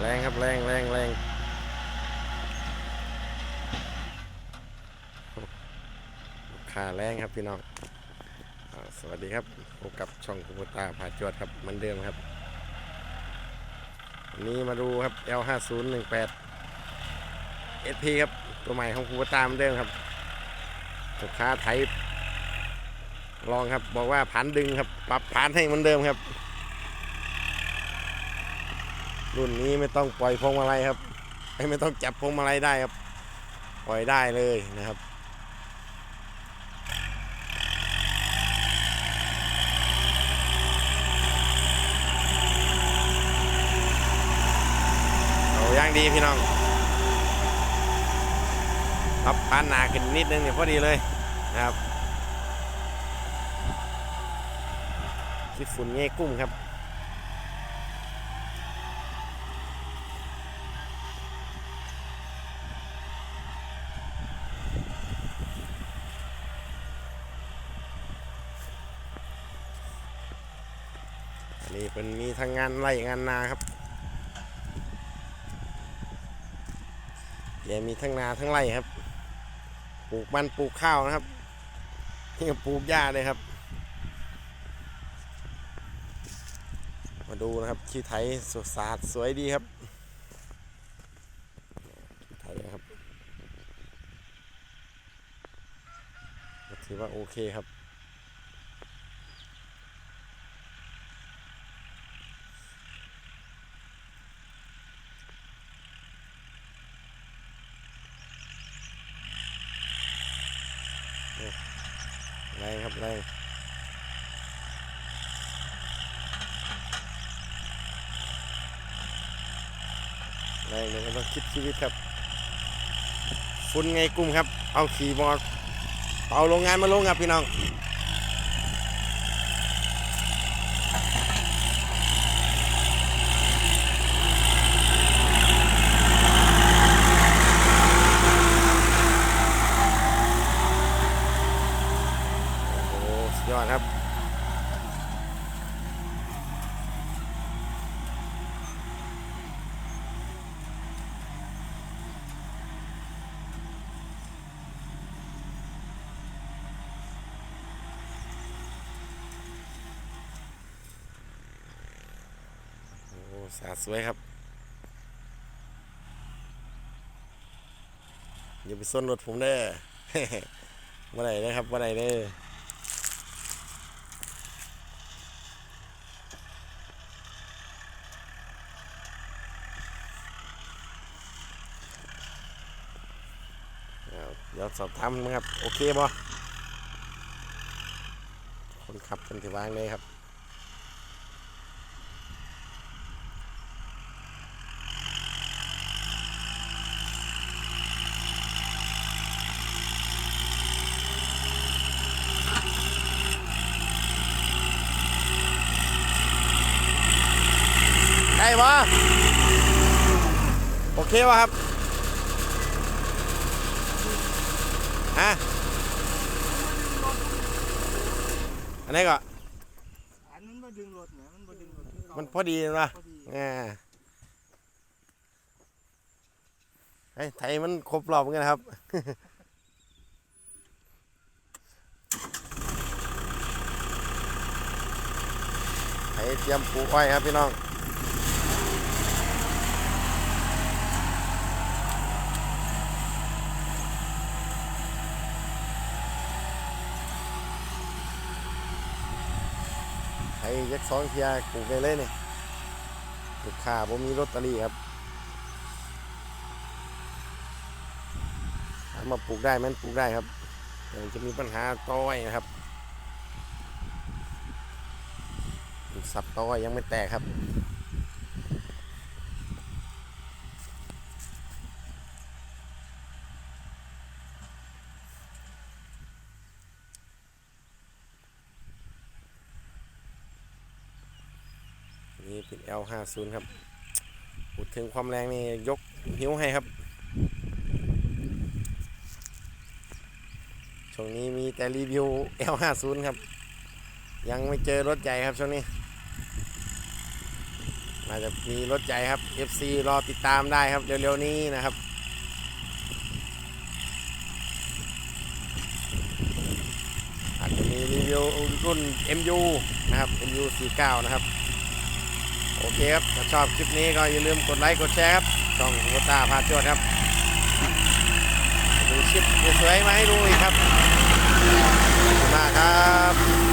แรงครับแรงแรงแรงขาแรงครับพี่น้องสวัสดีครับพบกับช่องคุปตาผาจวดครับเหมือนเดิมครับวันนี้มาดูครับ L5018 SP ครับ ตัวใหม่ของคุปตาเหมือนเดิมครับลูกค้าไทยลองครับบอกว่าพันดึงครับปรับพันให้เหมือนเดิมครับ รุ่นนี้ไม่ต้องปล่อยพวงมาลัยครับไม่ต้องจับพวงมาลัยได้ครับ ปล่อยได้เลยนะครับเอาย่างดีพี่น้องปรับปานหนาขึ้นนิดนึงเนี่ยพอดีเลยนะครับคิดฝุ่นเงี้ยกุ้มครับ อันนี้เป็นมีทั้งงานไร่งานนาครับแกมีทั้งนาทั้งไร่ครับ ปลูกมันปลูกข้าวนะครับนี่ก็ปลูกหญ้าเลยครับ มาดูนะครับขี้ไถสดสะอาดสวยดีครับขี้ไถนะครับถือว่าโอเคครับ แรงครับแรงแรงเลยต้องคิดชีวิตครับฝุ่นไงกลุ่มครับ เอาขี่มอเอาโรงงานมาลงครับพี่น้อง โอ้โหสุด ยอดครับ โอ้โหสาสวยครับอย่าไปส้นรถผมเด้อเมื่อไหร่นะครับเมื่อไหร่เด้อ เอาเดี๋ยวสอบถามนะครับ โอเคบ่คนขับเป็นที่วางเลยครับได้ปะโอเควะครับ ฮะอันนี้ก็อันนั้นมาดึงรถเนี่ยมันมาดึงรถคือเก่ามันพอดีนะพอดีอ่าไอ้ยไทยมันครบรอบเหมือนกันครับ ไทยเตรียมปลูกอ้อยครับพี่น้อง ไทยยักษ์สองเทียปลูกได้เลยเนี่ยลูกค้าผมมีลอตเตอรี่ครับถามาปลูกได้มันปลูกได้ครับแต่จะมีปัญหาต้อยนะครับสับต้อยยังไม่แตกครับ L50 ครับพูดถึงความแรงนี่ยกหิ้วให้ครับ ช่วงนี้มีแต่รีวิว L50 ครับ ยังไม่เจอรถใหญ่ครับช่วงนี้น่าจะมีรถใหญ่ครับ FC รอติดตามได้ครับ เร็วๆนี้นะครับอาจจะมีรีวิวรุ่น MU นะครับ MU 49 นะครับ โอเคครับ ถ้าชอบคลิปนี้ก็อย่าลืมกดไลค์กดแชร์ครับ ช่องโคตาพาจวดครับ ดูคลิปสวยๆมาให้ดูอีกครับขอบคุณมากครับ